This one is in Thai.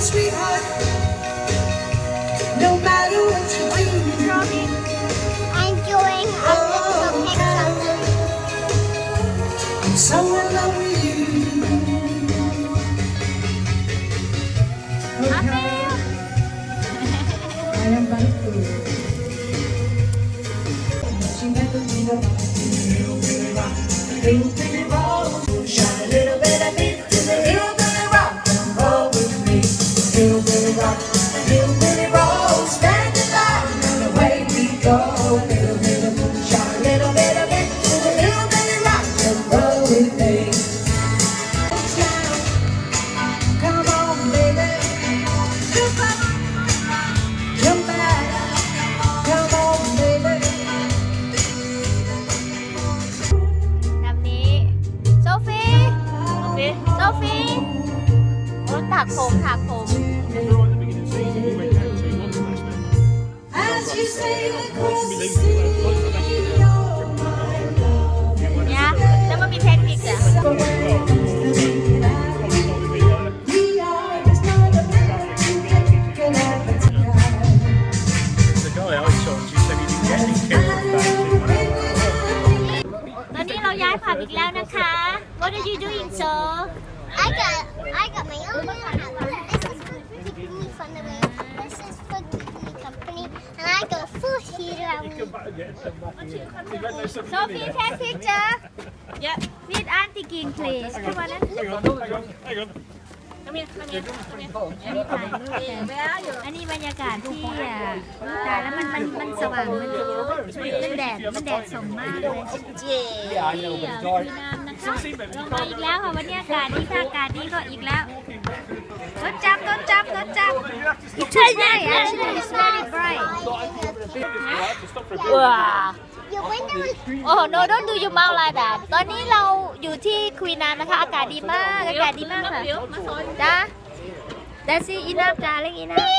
sweetheart. No matter what you do. I'm doing a little I'm so in love with you. I am thankful. She never knew ถักผมถักผมเนี่ยแล้วมันมีเทคนิคเหรอ The guy I saw, she said he didn't get any kids back to when I was ตอนนี้เราย้ายผับอีกแล้วนะคะ What are you doing so I got I got my own You come back and get some back. Sophie, take picture. Yeah. With Auntie King, please. Come on, in. Hang on, hang on, hang on. Come here, come here, come here. อันนี้ถ่ายรูปเองอันนี้บรรยากาศที่อ่ะตายแล้วมันมันมันสว่างมัน It's มัน me. แดดมันแดดสมมากเลยที่อ่ะมีน้ำนะคะลงมาอีกแล้วค่ะวันนี้อากาศดีถ้าอากาศดีก็อีกแล้วต้นจับต้นจับต้นจับ It's very bright ว้าอโอ้โนโนดนดูยูมาลาดาตอนนี้เราอยู่ที่คุยนานนะคะ อากาศดีมากอากาศดีมากค่ะจ้าดัซซี่อินาจาเล็กอินา